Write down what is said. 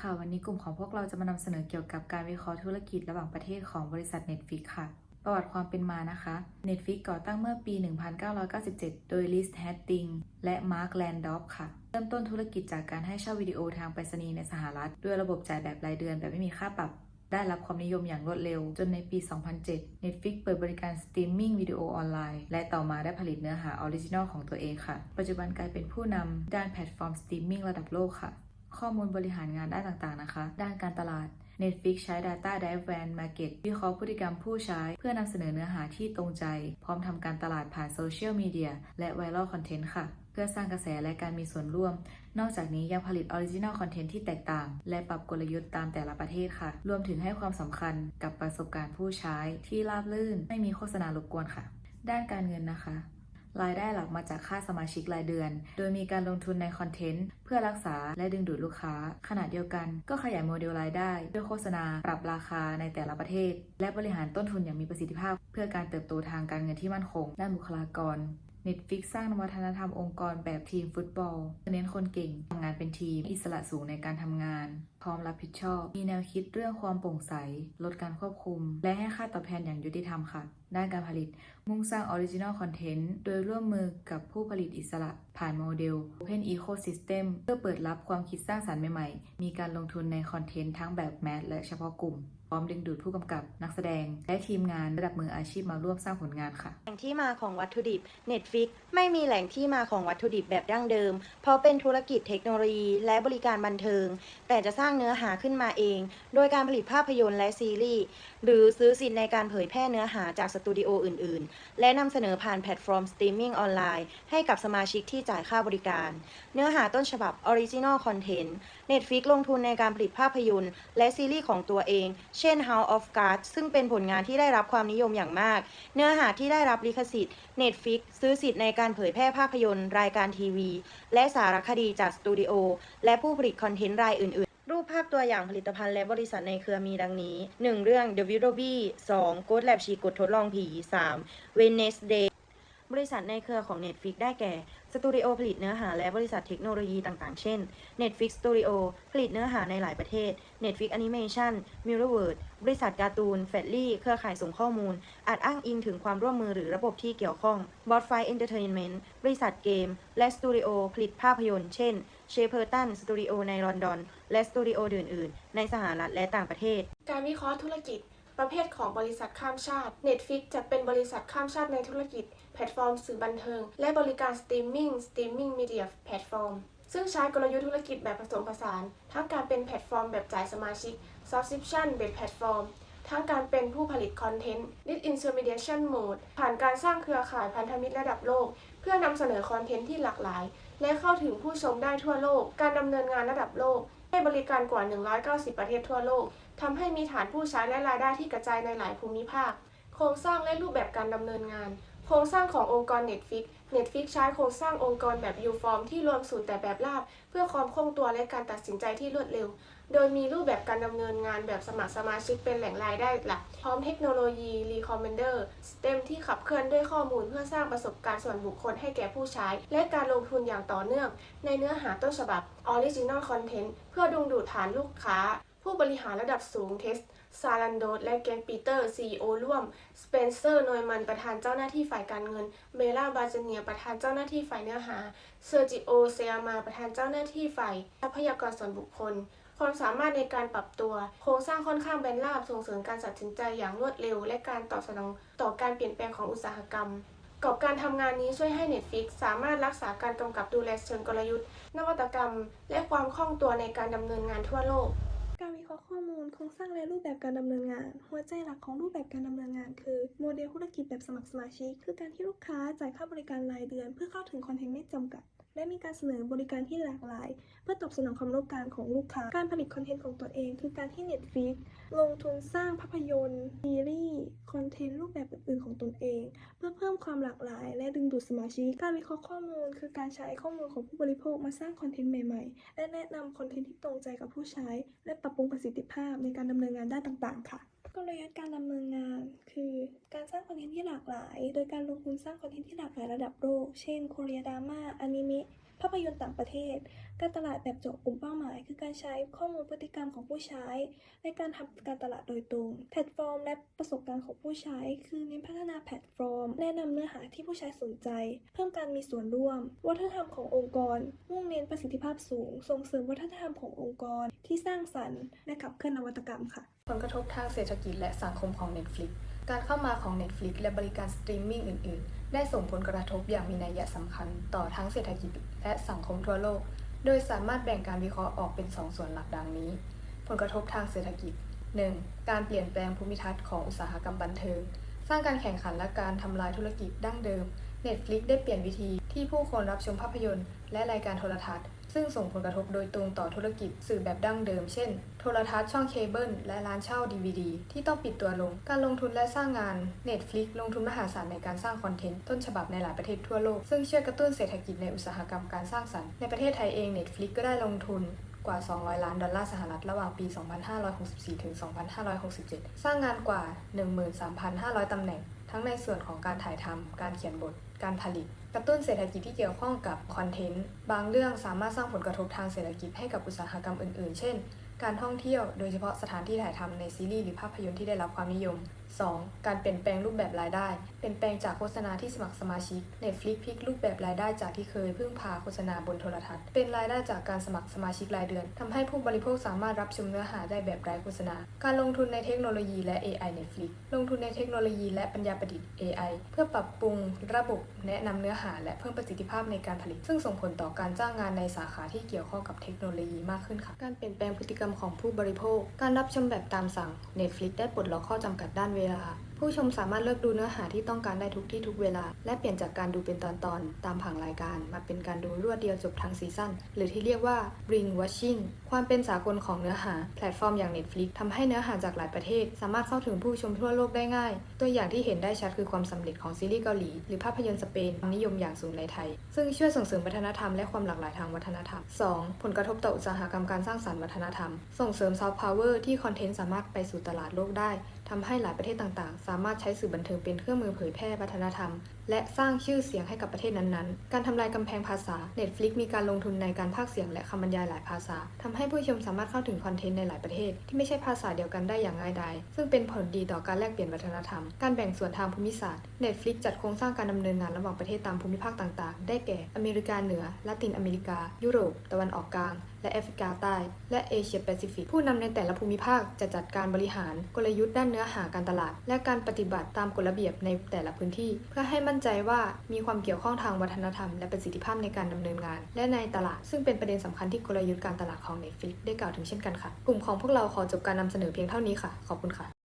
ค่ะ วันนี้กลุ่มของพวกเราจะมานำเสนอเกี่ยวกับการวิเคราะห์ธุรกิจระหว่างประเทศของบริษัท Netflix ค่ะ ประวัติความเป็นมานะคะ Netflix ก่อตั้งเมื่อปี 1997 โดย Liz Hastings และ Mark Landoff ค่ะ เริ่มต้นธุรกิจจากการให้เช่าวิดีโอทางไปรษณีย์ในสหรัฐ ด้วยระบบจ่ายแบบรายเดือนแบบไม่มีค่าปรับ ได้รับความนิยมอย่างรวดเร็ว จนในปี 2007 Netflix เปิดบริการสตรีมมิ่งวิดีโอออนไลน์ และต่อมาได้ผลิตเนื้อหาออริจินอลของตัวเองค่ะ ปัจจุบันกลายเป็นผู้นำด้านแพลตฟอร์มสตรีมมิ่งระดับโลกค่ะ ข้อมูลบริหารงานด้านต่างๆนะคะ ด้านการตลาด Netflix ใช้ Data Driven Market วิเคราะห์พฤติกรรมผู้ใช้ เพื่อนำเสนอเนื้อหาที่ตรงใจ พร้อมทำการตลาดผ่านโซเชียลมีเดียและไวรัลคอนเทนต์ค่ะ เพื่อสร้างกระแสและการมีส่วนร่วม นอกจากนี้ยังผลิตออริจิน l ลคอนเทนต์ที่แตกต่าง และปรับกลยุทธ์ตามแต่ละประเทศค่ะ รวมถึงให้ความสำคัญกับประสบการณ์ผู้ใช้ที่ราบรื่น ไม่มีโฆษณารบกวนค่ะ ด้านการเงินนะคะ รายได้หลักมาจากค่าสมาชิกรายเดือน โดยมีการลงทุนในคอนเทนต์ เพื่อรักษาและดึงดูดลูกค้า ขณะเดียวกัน ก็ขยายโมเดลรายได้ด้วยโฆษณา ปรับราคาในแต่ละประเทศ และบริหารต้นทุนอย่างมีประสิทธิภาพ เพื่อการเติบโตทางการเงินที่มั่นคงด้านบุคลากร Netflix สร้างวัฒนธรรมองค์กรแบบทีมฟุตบอล เน้นคนเก่ง ทำงานเป็นทีม อิสระสูงในการทำงาน พร้อมรับผิดชอบ มีแนวคิดเรื่องความโปร่งใส ลดการควบคุม และให้ค่าตอบแทนอย่างยุติธรรมค่ะ ด้านการผลิต มุ่งสร้างออริจิน l ลคอนเทนต์ โดยร่วมมือกับผู้ผลิตอิสระ ผ่านโมเดล Open Ecosystem เพื่อเปิดรับความคิดสร้างสรรค์ใหม่ ๆ มีการลงทุนในคอนเทนต์ทั้งแบบแมสและเฉพาะกลุ่ม ร้อมดึงดูดผู้กำกับนักแสดง และทีมงานระดับมืออาชีพมาร่วมสร้างผลงานค่ะ แหล่งที่มาของวัตถุดิบ Netflix ไม่มีแหล่งที่มาของวัตถุดิบแบบดั้งเดิม เพราะเป็นธุรกิจเทคโนโลยี และบริการบันเทิง แต่จะสร้างเนื้อหาขึ้นมาเอง โดยการผลิตภาพยนตร์และซีรีส์ หรือซื้อสิทธิ์ในการเผยแพร่เนื้อหาจากสตูดิโออื่น ๆ และนำเสนอผ่านแพลตฟอร์มสตรีมมิ่งออนไลน์ให้กับสมาชิกที่จ่ายค่าบริการ เนื้อหาต้นฉบับ Original Content Netflix ลงทุนในการผลิตภาพยนตร์ และซีรีส์ของตัวเองเช่น House of Cards ซึ่งเป็นผลงานที่ได้รับความนิยมอย่างมาก เนื้อหาที่ได้รับลิขสิทธิ์ Netflix ซื้อสิทธิ์ในการเผยแพร่ภาพยนตร์ รายการทีวี และสารคดีจากสตูดิโอ และผู้ผลิตคอนเทนต์รายอื่น ๆ รูปภาพตัวอย่างผลิตภัณฑ์และบริษัทในเครือมีดังนี้ 1. เรื่อง The w i d o b y 2. Ghost Lab ชีกกดทดลองผี 3. Wednesday บริษัทในเครือของ Netflix ได้แก่ สตูดิโอผลิตเนื้อหาและบริษัทเทคโนโลยีต่างๆ เช่น Netflix Studio ผลิตเนื้อหาในหลายประเทศ Netflix Animation Mirrorworld บริษัทการ์ตูน f a d l y เครือข่ายส่งข้อมูล อาจอ้างอิงถึงความร่วมมือหรือระบบที่เกี่ยวข้อง b o t f i Entertainment บริษัทเกม และสตูดิโอผลิตภาพยนตร์ เช่น s h e p e r t o n Studio ในลอนดอน และสตูดิโออื่น ๆ ในสหรัฐและต่างประเทศ การวิเคราะห์ธุรกิจ ประเภทของบริษัทข้ามชาติ Netflix จะเป็นบริษัทข้ามชาติในธุรกิจ แพลตฟอร์มสื่อบันเทิง และบริการสตรีมมิ่งสตรีมมิ่งมีเดียแพลตฟอร์มซึ่งใช้กลยุทธ์ธุรกิจแบบผสมผสาน ทั้งการเป็นแพลตฟอร์มแบบจ่ายสมาชิก Subscription เบสแพลตฟอร์มทั้งการเป็นผู้ผลิตคอนเทนต์ Disintermediation Mode ผ่านการสร้างเครือข่ายพันธมิตรระดับโลก เพื่อนำเสนอคอนเทนต์ที่หลากหลาย และเข้าถึงผู้ชมได้ทั่วโลก การดำเนินงานระดับโลก ให้บริการกว่า 190 ประเทศทั่วโลกทำให้มีฐานผู้ใช้และรายได้ที่กระจายในหลายภูมิภาค โครงสร้างและรูปแบบการดำเนินงาน โครงสร้างขององค์กร Netflix Netflix ใช้โครงสร้างองค์กรแบบ U-form ที่รวมสูตรแต่แบบราบ เพื่อความคล่องตัวและการตัดสินใจที่รวดเร็ว โดยมีรูปแบบการดำเนินงานแบบสมัครสมาชิกเป็นแหล่งรายได้หลัก พร้อมเทคโนโลยี Recommender System ที่ขับเคลื่อนด้วยข้อมูลเพื่อสร้างประสบการณ์ส่วนบุคคลให้แก่ผู้ใช้ และการลงทุนอย่างต่อเนื่อง ในเนื้อหาต้นฉบับ Original Content เพื่อดึงดูดฐานลูกค้า ผู้บริหารระดับสูงเทสซาลันโดและแกงปีเตอร์ CEO ร่วม สเปนเซอร์นอยมันประธานเจ้าหน้าที่ฝ่ายการเงินเบล่าบาจเนียประธานเจ้าหน้าที่ฝ่ายเนื้อหา เซอร์จิโอเซียมาประธานเจ้าหน้าที่ฝ่ายทรัพยากรส่วนบุคคล ความสามารถในการปรับตัว โครงสร้างค่อนข้างแบนราบส่งเสริมการตัดสินใจอย่างรวดเร็ว และการตอบสนองต่อการเปลี่ยนแปลงของอุตสาหกรรมกรอบการทำงานนี้ช่วยให้ Netflix สามารถรักษาการกำกับดูแลเชิงกลยุทธ์ นวัตกรรม และความคล่องตัวในการดำเนินงานทั่วโลก การวิเคราะห์ข้อมูลโครงสร้างและรูปแบบการดำเนินงาน หัวใจหลักของรูปแบบการดำเนินงาน คือโมเดลธุรกิจแบบสมัครสมาชิก คือการที่ลูกค้าจ่ายค่าบริการรายเดือน เพื่อเข้าถึงคอนเทนต์ไม่จำกัด และมีการเสนอบริการที่หลากหลาย เพื่อตอบสนองความต้องการของลูกค้า การผลิตคอนเทนต์ของตัวเอง คือการที่ Netflix ลงทุนสร้างภาพยนตร์ซีรีส์คอนเทนต์รูปแบบอื่นๆของตนเอง เพื่อเพิ่มความหลากหลาย และดึงดูดสมาชิก การวิเคราะห์ข้อมูล คือการใช้ข้อมูลของผู้บริโภคมาสร้างคอนเทนต์ใหม่ๆ และแนะนำคอนเทนต์ที่ตรงใจกับผู้ใช้ และปรับปรุงประสิทธิภาพในการดำเนินงานด้านต่างๆ ค่ะ กลยุทธ์การดำเนินงาน คือการสร้างคอนเทนต์ที่หลากหลาย โดยการลงทุนสร้างคอนเทนต์ที่หลากหลายระดับโลก เช่นโคเรียดราม่าอนิเมะาพยนตร์ต่างประเทศ การตลาดแบบเจาะกลุ่มเป้าหมาย คือการใช้ข้อมูลพฤติกรรมของผู้ใช้ในการทำการตลาดโดยตรง แพลตฟอร์มและประสบการณ์ของผู้ใช้ คือเน้นพัฒนาแพลตฟอร์ม แนะนำเนื้อหาที่ผู้ใช้สนใจ เพิ่มการมีส่วนร่วม วัฒนธรรมขององค์กร มุ่งเน้นประสิทธิภาพสูง ส่งเสริมวัฒนธรรมขององค์กรที่สร้างสรรค์และขับเคลื่อนนวัตกรรมค่ะ ผลกระทบทางเศรษฐกิจและสังคมของ Netflix การเข้ามาของ Netflix และบริการสตรีมมิ่งอื่น ๆ ได้ส่งผลกระทบอย่างมีนัยสำคัญต่อทั้งเศรษฐกิจและสังคมทั่วโลก โดยสามารถแบ่งการวิเคราะห์ออกเป็น 2 ส่วนหลักดังนี้ ผลกระทบทางเศรษฐกิจ 1. การเปลี่ยนแปลงภูมิทัศน์ของอุตสาหกรรมบันเทิง สร้างการแข่งขันและการทำลายธุรกิจดั้งเดิม Netflix ได้เปลี่ยนวิธีที่ผู้คนรับชมภาพยนตร์ และรายการโทรทัศน์ ซึ่งส่งผลกระทบโดยตรงต่อธุรกิจสื่อแบบดั้งเดิม เช่น ทรทัศน์ช่องเคเบิลและร้านเช่า DVD ที่ต้องปิดตัวลง การลงทุนและสร้างงาน Netflix ลงทุนมหาศาลในการสร้างคอนเทนต์ต้นฉบับในหลายประเทศทั่วโลก ซึ่งช่วยกระตุ้นเศรษฐกิจในอุตสาหกรรมการสร้างสรรค์ ในประเทศไทยเอง Netflix ก็ได้ลงทุนกว่า 200 ล้านดอลลาร์สหรัฐ ระหว่างปี 2564 ถึง 2567 สร้างงานกว่า 13,500 ตำแหน่ง ทั้งในส่วนของการถ่ายทำ การเขียนบท การผลิต กระตุ้นเศรษฐกิจที่เกี่ยวข้องกับคอนเทนต์ บางเรื่องสามารถสร้างผลกระทบทางเศรษฐกิจให้กับอุตสาหกรรมอื่นๆ เช่น การท่องเที่ยว โดยเฉพาะสถานที่ถ่ายทำในซีรีส์หรือภาพยนตร์ที่ได้รับความนิยม 2. การเปลี่ยนแปลงรูปแบบรายได้ เปลี่ยนแปลงจากโฆษณาที่สมัครสมาชิก Netflix พลิกรูปแบบรายได้จากที่เคยพึ่งพาโฆษณาบนโทรทัศน์ เป็นรายได้จากการสมัครสมาชิกรายเดือนทำให้ผู้บริโภคสามารถรับชมเนื้อหาได้แบบไร้โฆษณา การลงทุนในเทคโนโลยีและ AI Netflix ลงทุนในเทคโนโลยีและปัญญาประดิษฐ์ AI เพื่อปรับปรุงระบบแนะนำเนื้อหา และเพิ่มประสิทธิภาพในการผลิต ซึ่งส่งผลต่อการจ้างงานในสาขาที่เกี่ยวข้องกับเทคโนโลยีมากขึ้นค่ะ การเปลี่ยนแปลงพฤติกรรมของผู้บริโภค การรับชมแบบตามสั่ง Netflix ได้ปลดล็อกข้อจำกัดด้านเวลา ผู้ชมสามารถเลือกดูเนื้อหาที่ต้องการได้ทุกที่ทุกเวลา และเปลี่ยนจากการดูเป็นตอนๆ ตามผังรายการ มาเป็นการดูรวดเดียวจบทั้งซีซั่น หรือที่เรียกว่า Bring watching ความเป็นสากลของเนื้อหา แพลตฟอร์มอย่าง Netflix ทำให้เนื้อหาจากหลายประเทศ สามารถเข้าถึงผู้ชมทั่วโลกได้ง่าย ตัวอย่างที่เห็นได้ชัดคือความสำเร็จของซีรีส์เกาหลี หรือภาพยนตร์สเปนนิยมอย่างสูงในไทย ซึ่งช่วยส่งเสริมวัฒนธรรมและความหลากหลายทางวัฒนธรรม 2. ผลกระทบต่ออุตสาหกรรมการสร้างสรรค์วัฒนธรรม ส่งเสริมซอฟต์พาวเวอร์ที่คอนเทนต์สามารถไปสู่ตลาดโลกได้ทำให้หลายประเทศต่างๆ สามารถใช้สื่อบันเทิงเป็นเครื่องมือเผยแพร่วัฒนธรรม และสร้างชื่อเสียงให้กับประเทศนั้นๆ การทำลายกำแพงภาษา Netflix มีการลงทุนในการพากเสียงและคำบรรยายหลายภาษาทำให้ผู้ชมสามารถเข้าถึงคอนเทนต์ในหลายประเทศ ที่ไม่ใช่ภาษาเดียวกันได้อย่างง่ายดาย ซึ่งเป็นผลดีต่อการแลกเปลี่ยนวัฒนธรรม การแบ่งส่วนทางภูมิศาสตร์ Netflix จัดโครงสร้างการดำเนินงานระหว่างประเทศตามภูมิภาคต่างๆ ได้แก่ อเมริกาเหนือ ละตินอเมริกา ยุโรป ตะวันออกกลาง และแอฟริกาใต้ และเอเชียแปซิฟิก ผู้นำในแต่ละภูมิภาคจะจัดการบริหารกลยุทธ์ด้านเนื้อหาการตลาด และการปฏิบัติตามกฎระเบียบในแต่ละพื้นที่ เพื่อให้มั่นใจว่ามีความเกี่ยวข้องทางวัฒนธรรม และประสิทธิภาพในการดำเนินงาน และในตลาด ซึ่งเป็นประเด็นสำคัญที่กลยุทธ์การตลาดของ Netflix ได้กล่าวถึงเช่นกันค่ะ กลุ่มของพวกเราขอจบการนำเสนอเพียงเท่านี้ค่ะ ขอบคุณค่ะ